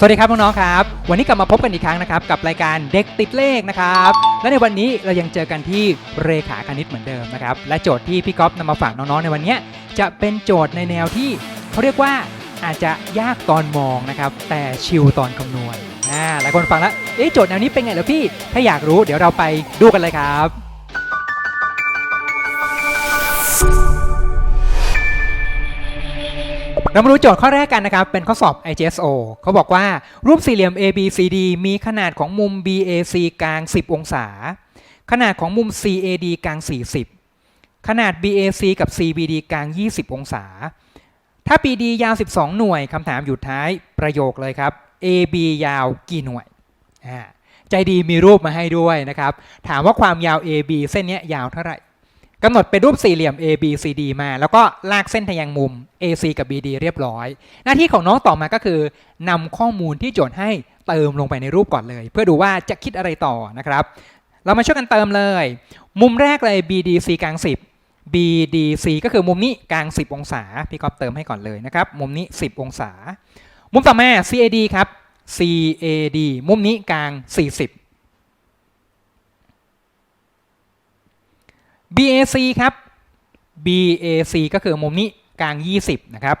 สวัสดีครับน้องๆครับ วันนี้กลับมาพบกันอีกครั้งนะครับ กับรายการเด็กติดเลขนะครับ และในวันนี้เรายังเจอกันที่เรขาคณิตเหมือนเดิมนะครับ และโจทย์ที่พี่ก๊อฟนำมาฝากน้องๆในวันนี้จะเป็นโจทย์ในแนวที่เขาเรียกว่าอาจจะยากตอนมองนะครับ แต่ชิลตอนคำนวณอ่าหลายคนฟังแล้วเอ๊ะโจทย์แนวนี้เป็นไงเหรอพี่ถ้าอยากรู้เดี๋ยวเราไปดูกันเลยครับ เรามาดูโจทย์ข้อแรกกันนะครับ เป็นข้อสอบ IGSO เขาบอกว่ารูปสี่เหลี่ยม ABCD มีขนาดของมุม BAC กลาง 10 องศา ขนาดของมุม CAD กลาง 40 ขนาด BAC กับ CBD กลาง 20 องศา ถ้า BD ยาว 12 หน่วยคำถามอยู่ท้ายประโยคเลยครับ AB ยาวกี่หน่วย ใจดีมีรูปมาให้ด้วยนะครับ ถามว่าความยาว AB เส้นนี้ยยาวเท่าไหร่ กำหนดเป็นรูปสี่เหลี่ยม A B C D มา แล้วก็ลากเส้นทะแยงมุม AC กับ BD เรียบร้อย หน้าที่ของน้องต่อมาก็คือนำข้อมูลที่โจทย์ให้เติมลงไปในรูปก่อนเลย เพื่อดูว่าจะคิดอะไรต่อนะครับ เรามาช่วยกันเติมเลย มุมแรกเลย BDC กลาง 10 BDC ก็คือมุมนี้กลาง 10 องศา พี่ก๊อฟเติมให้ก่อนเลยนะครับ มุมนี้ 10 องศา มุมต่อมา CAD ครับ CAD มุมนี้กลาง 40 BAC ครับ BAC ก็คือมุมนี้กลาง 20 นะครับ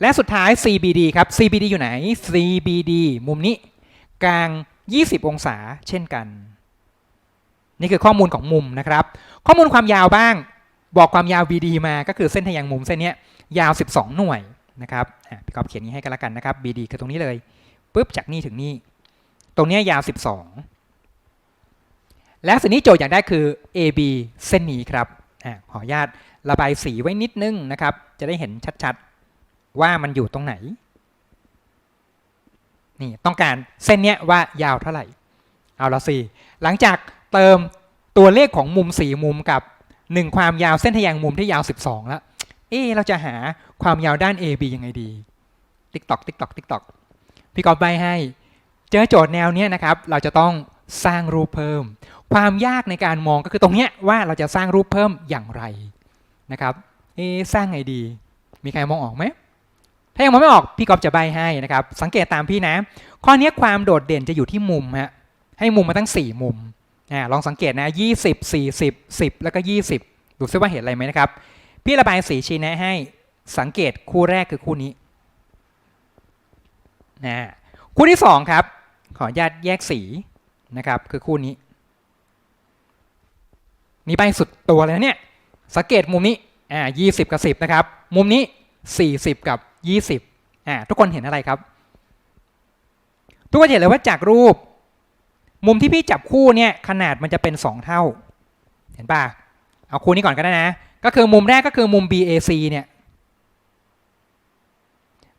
และสุดท้าย CBD ครับ CBD อยู่ไหน CBD มุมนี้กลาง 20 องศาเช่นกัน นี่คือข้อมูลของมุมนะครับ ข้อมูลความยาวบ้าง บอกความยาว BD มาก็คือเส้นทะแยงมุมเส้นนี้ยาว 12 หน่วยนะครับพี่กอบเขียนนี้ให้กันละกันนะครับ BD คือตรงนี้เลยปุ๊บจากนี่ถึงนี่ ตรงนี้ยาว 12 และสิ่งที่โจทย์อยากได้คือ AB เส้นนี้ครับอขออนุญาตระบายสีไว้นิดนึงนะครับ จะได้เห็นชัดๆว่ามันอยู่ตรงไหน นี่ต้องการเส้นเนี้ยว่ายาวเท่าไหร่ เอาละสิหลังจากเติมตัวเลขของมุมสีมุมกับ 1 ความยาวเส้นทะแยงมุมที่ยาว 12 แล้ว เอ๊เราจะหาความยาวด้าน AB ยังไงดี ติ๊กตอกติ๊กตอกติ๊กตอกพี่กอฟใบให้ เจอโจทย์แนวเนี้ยนะครับ เราจะต้อง สร้างรูปเพิ่ม ความยากในการมองก็คือตรงเนี้ยว่าเราจะสร้างรูปเพิ่มอย่างไรนะครับเอะสร้างไงดี มีใครมองออกไหมถ้ายังมองไม่ออกพี่กอบจะใบให้นะครับ สังเกตตามพี่นะ ข้อนี้ความโดดเด่นจะอยู่ที่มุมฮะให้มุมมาตั้ง 4 มุมอ่าลองสังเกตนะ20 40 10 แล้วก็ 20 ดูซิว่าเห็นอะไรไหมนะครับ พี่ระบายสีชี้แนะให้สังเกตคู่แรกคือคู่นี้นะคู่ที่ 2 ครับ ขออนุญาตแยกสี นะครับ คือคู่นี้ นี่ใบสุดตัวเลยนะเนี่ยสังเกตมุมนี้อ่า20กับ10นะครับ มุมนี้40กับ20อ่าทุกคนเห็นอะไรครับ ทุกคนเห็นเลยว่าจากรูป มุมที่พี่จับคู่เนี่ยขนาดมันจะเป็น2เท่า เห็นป่ะเอาคู่นี้ก่อนก็ได้นะ ก็คือมุมแรกก็คือมุม BAC เนี่ย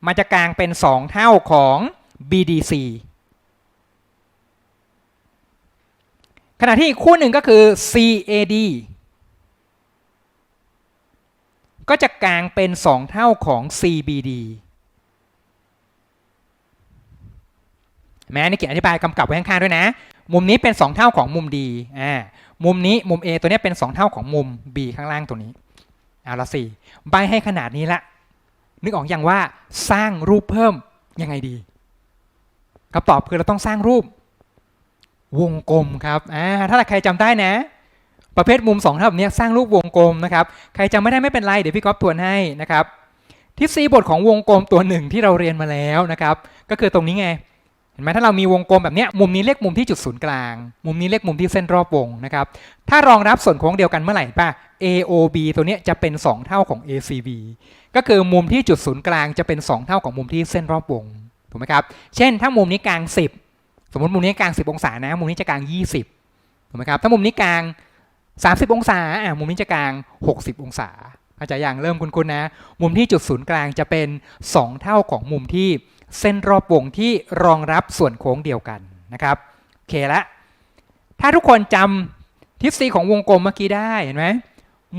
มันจะกลางเป็น 2 เท่าของ BDC ขณะที่อีกคู่หนึ่งก็คือ CAD ก็จะกลางเป็น 2 เท่าของ CBD แม้ในเขียนอธิบายกำกับไว้ข้างๆด้วยนะ มุมนี้เป็น 2 เท่าของมุม D อ่า มุมนี้มุม A ตัวนี้เป็น 2 เท่าของมุม B ข้างล่างตัวนี้ เอาละสิใบให้ขนาดนี้ละ นึกออกอยังว่าสร้างรูปเพิ่มยังไงดีคำตอบคือเราต้องสร้างรูป วงกลมครับอ่าถ้าใครจำได้นะ ประเภทมุม2เท่าแบบนี้สร้างรูปวงกลมนะครับ ใครจำไม่ได้ไม่เป็นไร เดี๋ยวพี่ก๊อฟทวนให้นะครับทฤษฎีบทของวงกลมตัวหนึ่งที่เราเรียนมาแล้วนะครับ ก็คือตรงนี้ไงเห็นไหมถ้าเรามีวงกลมแบบนี้มุมนี้เรียกมุมที่จุดศูนย์กลาง มุมนี้เรียกมุมที่เส้นรอบวงนะครับ ถ้ารองรับส่วนโค้งเดียวกันเมื่อไหร่ป่ะ AOB ตัวนี้จะเป็น 2 เท่าของ ACB ก็คือมุมที่จุดศูนย์กลางจะเป็น 2 เท่าของมุมที่เส้นรอบวงถูกไหมครับ เช่นถ้ามุมนี้กลาง 10 สมมติมุมนี้กลาง 10 องศานะ มุมนี้จะกลาง 20ถูกไหมครับถ้ามุมนี้กลาง 30 องศาอะมุมนี้จะกลาง 60 องศาเข้าใจอย่างเริ่มคุ้นๆนะ มุมที่จุดศูนย์กลางจะเป็น 2 เท่าของมุมที่เส้นรอบวงที่รองรับส่วนโค้งเดียวกันนะครับโอเคละถ้าทุกคนจำทฤษฎีของวงกลมเมื่อกี้ได้เห็นไหม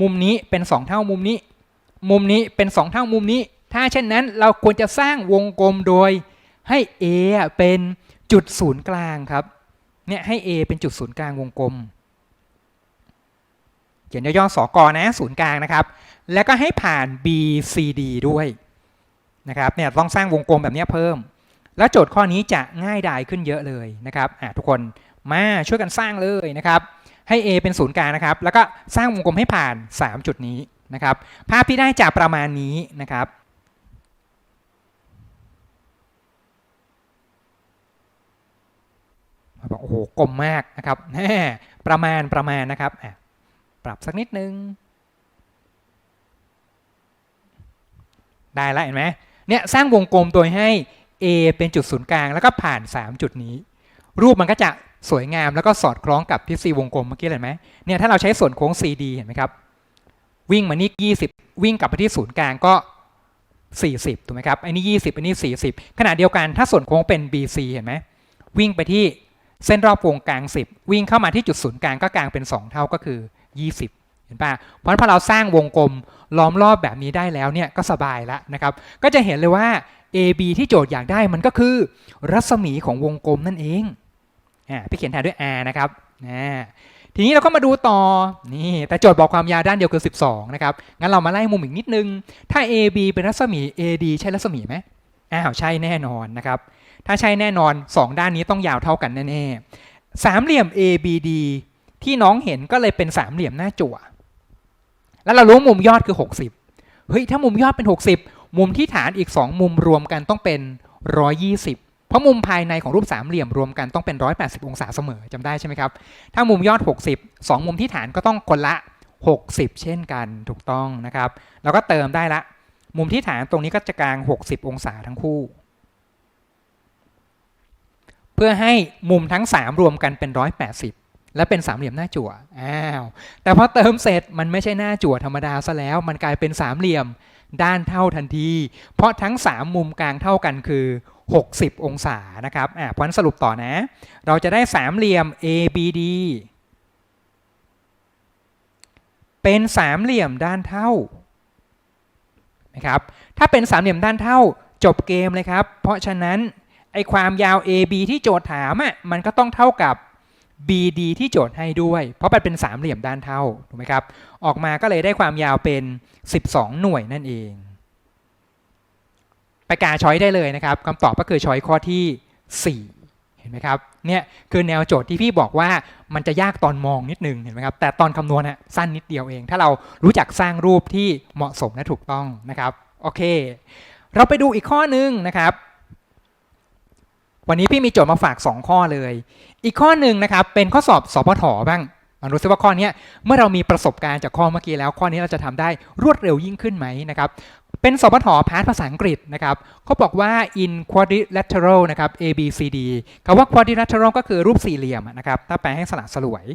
มุมนี้เป็น 2 เท่ามุมนี้ มุมนี้เป็น 2 เท่ามุมนี้ ถ้าเช่นนั้นเราควรจะสร้างวงกลมโดยให้ A อะเป็น จุดศูนย์กลางครับเนี่ยให้ A เป็นจุดศูนย์กลางวงกลม เขียนย่อๆสกนะศูนย์กลางนะครับ แล้วก็ให้ผ่าน BCD ด้วยนะครับเนี่ยต้องสร้างวงกลมแบบนี้เพิ่ม แล้วโจทย์ข้อนี้จะง่ายดายขึ้นเยอะเลยนะครับอะทุกคนมาช่วยกันสร้างเลยนะครับให้ A เป็นศูนย์กลางนะครับ แล้วก็สร้างวงกลมให้ผ่าน 3 จุดนี้นะครับ ภาพที่ได้จะประมาณนี้นะครับ บอกโอ้โหกลมมากนะครับแน่ประมาณประมาณนะครับปรับสักนิดนึง ได้แล้วเห็นไหมเนี่ยสร้างวงกลมโดยให้ A เป็นจุดศูนย์กลาง แล้วก็ผ่าน 3 จุดนี้ รูปมันก็จะสวยงามแล้วก็สอดคล้องกับทฤษฎีวงกลมเมื่อกี้เห็นไหมเนี่ยถ้าเราใช้ส่วนโค้ง CD เห็นไหมครับ วิ่งมานี่ 20 วิ่งกลับไปที่ศูนย์กลางก็ 40ถูกไหมครับอันนี้ 20 อันนี้ 40 ขณะเดียวกันถ้าส่วนโค้งเป็น BC เห็นไหมวิ่งไปที่ เส้นรอบวงกลาง 10 วิ่งเข้ามาที่จุดศูนย์กลางก็กลางเป็น 2 เท่าก็คือ 20 เห็นป่ะเพราะพอเราสร้างวงกลมล้อมรอบแบบนี้ได้แล้วเนี่ยก็สบายแล้วนะครับก็จะเห็นเลยว่า AB ที่โจทย์อยากได้มันก็คือ รัศมีของวงกลมนั่นเองอ่าพี่เขียนแทนด้วย R นะครับอ่าทีนี้เราก็มาดูต่อ นี่แต่โจทย์บอกความยาวด้านเดียวคือ 12 นะครับ งั้นเรามาไล่มุมอีกนิดนึง ถ้า AB เป็นรัศมี AD ใช่รัศมีไหมอ้าว ใช่แน่นอนนะครับ ถ้าใช่แน่นอน 2 ด้านนี้ต้องยาวเท่ากันแน่ๆสามเหลี่ยม ABD ที่น้องเห็นก็เลยเป็นสามเหลี่ยมหน้าจั่ว แล้วเรารู้มุมยอดคือ 60 เฮ้ยถ้ามุมยอดเป็น 60 มุมที่ฐานอีก 2 มุมรวมกันต้องเป็น 120 เพราะมุมภายในของรูปสามเหลี่ยมรวมกันต้องเป็น 180 องศาเสมอจำได้ใช่ไหมครับ ถ้ามุมยอด 60 2 มุมที่ฐานก็ต้องคนละ 60 เช่นกันถูกต้องนะครับ แล้วก็เติมได้ละ มุมที่ฐานตรงนี้ก็จะกลาง 60 องศาทั้งคู่ พื่อให้มุมทั้ง 3 รวมกันเป็น 180 และเป็นสามเหลี่ยมหน้าจั่วอ้าวแต่พอเติมเสร็จมันไม่ใช่หน้าจั่วธรรมดาซะแล้ว มันกลายเป็นสามเหลี่ยมด้านเท่าทันที เพราะทั้ง 3 มุมกลางเท่ากันคือ 60 องศานะครับอ่าพันสรุปต่อนะ เราจะได้สามเหลี่ยม ABD เป็นสามเหลี่ยมด้านเท่านะครับถ้าเป็นสามเหลี่ยมด้านเท่าจบเกมเลยครับ เพราะฉะนั้น ไอความยาว AB ที่โจทย์ถามอะมันก็ต้องเท่ากับ BD ที่โจทย์ให้ด้วย เพราะมันเป็นสามเหลี่ยมด้านเท่าถูกไหมครับออกมาก็เลยได้ความยาวเป็น 12 หน่วยนั่นเองไปกาช้อยได้เลยนะครับคำตอบก็คือช้อยข้อที่ 4 เห็นไหมครับเนี่ยคือแนวโจทย์ที่พี่บอกว่ามันจะยากตอนมองนิดนึงเห็นไหมครับแต่ตอนคำนวณน่ะสั้นนิดเดียวเอง ถ้าเรารู้จักสร้างรูปที่เหมาะสมและถูกต้องนะครับโอเค เราไปดูอีกข้อหนึ่งนะครับ วันนี้พี่มีโจทย์มาฝาก 2 ข้อเลย อีกข้อหนึ่งนะครับเป็นข้อสอบสพทบ้างมาดูซิว่าข้อนี้เมื่อเรามีประสบการณ์จากข้อเมื่อกี้แล้ว ข้อนี้เราจะทำได้รวดเร็วยิ่งขึ้นไหมนะครับเป็นสพทพาร์ทภาษาอังกฤษนะครับเขาบอกว่า in quadrilateral นะครับ A B C D คำว่า quadrilateral ก็คือรูปสี่เหลี่ยมนะครับถ้าแปลให้สลักสลวย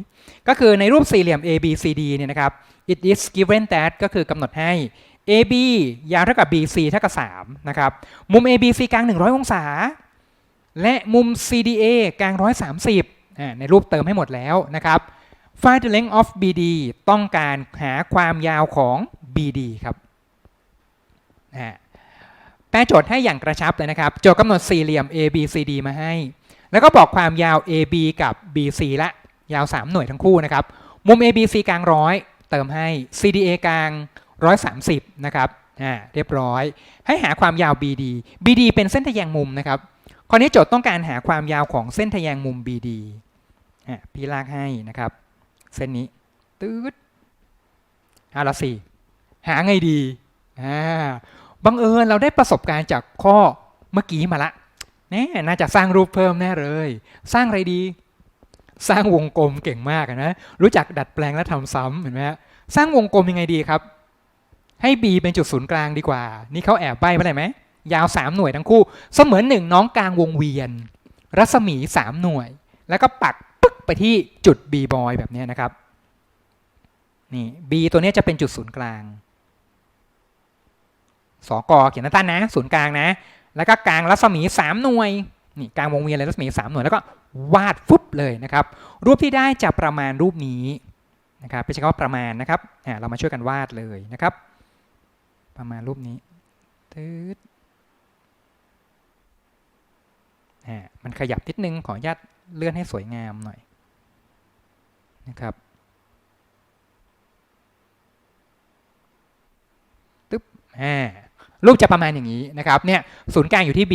ก็คือในรูปสี่เหลี่ยม A B C D เนี่ยนะครับ it is given that ก็คือกำหนดให้ AB ยาวเท่ากับ BC เท่ากับ3นะครับมุม ABC กลาง 100 องศา และมุม CDA กลาง 130อ่าในรูปเติมให้หมดแล้วนะครับ find the length of BD ต้องการหาความยาวของ BD ครับแปลโจทย์ให้อย่างกระชับเลยนะครับ โจทย์กำหนดสี่เหลี่ยม ABCD มาให้ แล้วก็บอกความยาว AB กับ BC ละยาว 3 หน่วยทั้งคู่นะครับ มุม ABC กลางร้อยเติมให้ CDA กลาง 130 นะครับ อ่า เรียบร้อย ให้หาความยาว BD BD เป็นเส้นทะแยงมุมนะครับ ข้อนี้โจทย์ต้องการหาความยาวของเส้นทะแยงมุม BD พี่ลากให้นะครับ เส้นนี้ตืดเอาละสี่หาไงดีอ่าบังเอิญเราได้ประสบการณ์จากข้อเมื่อกี้มาละแน่น่าจะสร้างรูปเพิ่มแน่เลย สร้างอะไรดี สร้างวงกลมเก่งมากนะ รู้จักดัดแปลงและทำซ้ำเห็นไหมฮะสร้างวงกลมยังไงดีครับ ให้ B เป็นจุดศูนย์กลางดีกว่า นี่เขาแอบใบ้มาเลยไหม ยาว 3 หน่วยทั้งคู่ เสมือนหนึ่งน้องกลางวงเวียน รัศมี 3 หน่วย แล้วก็ปักปึ๊กไปที่จุด B บอยแบบนี้นะครับนี่ B ตัวนี้จะเป็นจุดศูนย์กลาง สกเขียนตั้นนะ ศูนย์กลางนะ แล้วก็กลางรัศมี 3 หน่วย นี่กลางวงเวียนเลยรัศมี 3 หน่วย แล้วก็วาดฟุบเลยนะครับ รูปที่ได้จะประมาณรูปนี้นะครับไม่ใช่คำว่าประมาณนะครับ เรามาช่วยกันวาดเลยนะครับ ประมาณรูปนี้ตืดอ่า มันขยับนิดนึงขออนุญาตเลื่อนให้สวยงามหน่อยนะครับตึ๊บอ่ารูปจะประมาณอย่างนี้นะครับเนี่ยศูนย์กลางอยู่ที่ B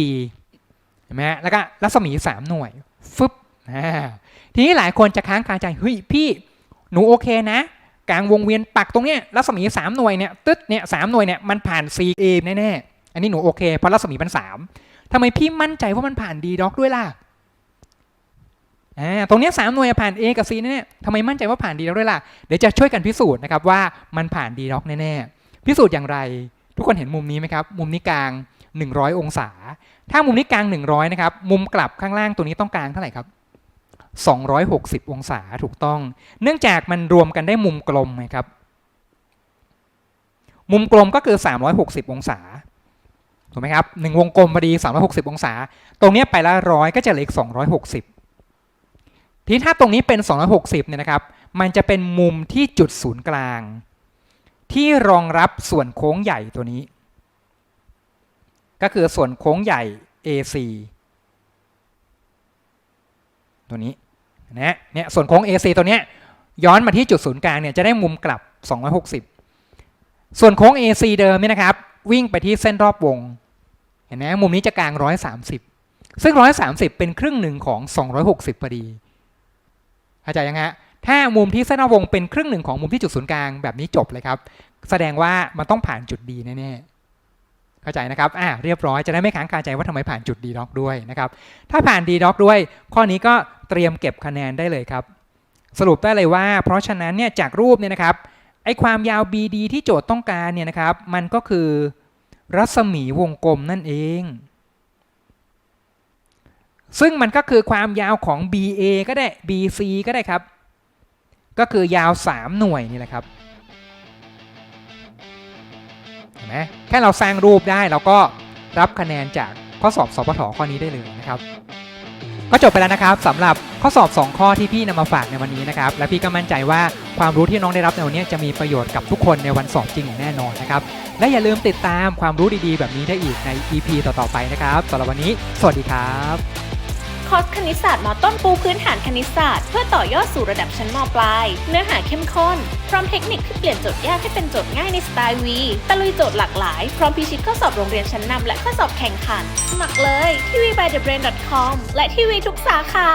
เห็นไหมแล้วก็รัศมี 3 หน่วยฟึบอ่าทีนี้หลายคนจะค้างคาใจเฮ้ยพี่หนูโอเคนะ กลางวงเวียนปักตรงเนี้ยรัศมี 3 หน่วยเนี่ยตึ๊ดเนี่ยสามหน่วยเนี่ยมันผ่าน C A แน่ๆอันนี้หนูโอเคเพราะรัศมีมัน3 ทำไมพี่มั่นใจว่ามันผ่าน D doc ด้วยล่ะอ่าตรงนี้สามหน่วยผ่าน A กับ C แน่ๆทำไมมั่นใจว่าผ่าน D doc ด้วยล่ะ เดี๋ยวจะช่วยกันพิสูจน์นะครับว่ามันผ่าน D doc แน่ๆ พิสูจน์อย่างไร ทุกคนเห็นมุมนี้ไหมครับ มุมนี้กลาง 100 องศา ถ้ามุมนี้กลาง 100 นะครับ มุมกลับข้างล่างตัวนี้ต้องกลางเท่าไหร่ครับ260 องศาถูกต้อง เนื่องจากมันรวมกันได้มุมกลมไงครับ มุมกลมก็คือ 360 องศา ถูกไหมครับหนึ่งวงกลมพอดี 360 องศา ตรงนี้ไปละร้อยก็จะเหลืออีก 260 ทีนี้ถ้าตรงนี้เป็น 260 เนี่ยนะครับ มันจะเป็นมุมที่จุดศูนย์กลาง ที่รองรับส่วนโค้งใหญ่ตัวนี้ ก็คือส่วนโค้งใหญ่ AC ตัวนี้นะเนี่ยส่วนโค้ง AC ตัวเนี้ยย้อนมาที่จุดศูนย์กลางเนี่ยจะได้มุมกลับ 260 ส่วนโค้ง AC เดิมเนี่ยนะครับ วิ่งไปที่เส้นรอบวง ห็นไหมมุมนี้จะกลาง 130 ซึ่ง 130 เป็นครึ่งหนึ่งของ 260พอดีเข้าใจยังฮะถ้ามุมที่เส้นรอบวงเป็นครึ่งหนึ่งของมุมที่จุดศูนย์กลางแบบนี้จบเลยครับ แสดงว่ามันต้องผ่านจุดดีแน่ๆเข้าใจนะครับอ่าเรียบร้อยจะได้ไม่ค้างคาใจว่าทำไมผ่านจุดดีด็อกด้วยนะครับถ้าผ่านดีด็อกด้วย ข้อนี้ก็เตรียมเก็บคะแนนได้เลยครับ สรุปได้เลยว่า เพราะฉะนั้นเนี่ยจากรูปเนี่ยนะครับไอความยาว BD ที่โจทย์ต้องการเนี่ยนะครับ มันก็คือ รัศมีวงกลมนั่นเอง ซึ่งมันก็คือความยาวของ BA ก็ได้ BC ก็ได้ครับ ก็คือยาว 3 หน่วยนี่แหละครับเห็นไหมแค่เราสร้างรูปได้เราก็รับคะแนนจากข้อสอบสปทข้อนี้ได้เลยนะครับ ก็จบไปแล้วนะครับสำหรับข้อสอบ 2 ข้อที่พี่นำมาฝากในวันนี้นะครับและพี่ก็มั่นใจว่าความรู้ที่น้องได้รับในวันนี้จะมีประโยชน์กับทุกคนในวันสอบจริงอย่างแน่นอนนะครับและอย่าลืมติดตามความรู้ดีๆ แบบนี้ได้อีกใน EP ต่อๆไปนะครับสำหรับวันนี้ สวัสดีครับ อร์สคณิตศาสตร์มต้นปูพื้นฐานคณิตศาสตร์เพื่อต่อยอดสู่ระดับชั้นมปลาย เนื้อหาเข้มข้น พร้อมเทคนิคที่เปลี่ยนโจทย์ยากให้เป็นโจทย์ง่ายในสไตล์วีตะลุยโจทย์หลากหลาย พร้อมพิชิตข้อสอบโรงเรียนชั้นนำและข้อสอบแข่งขัน สมัครเลยที่ v by the brain com และที่วีทุกสาขา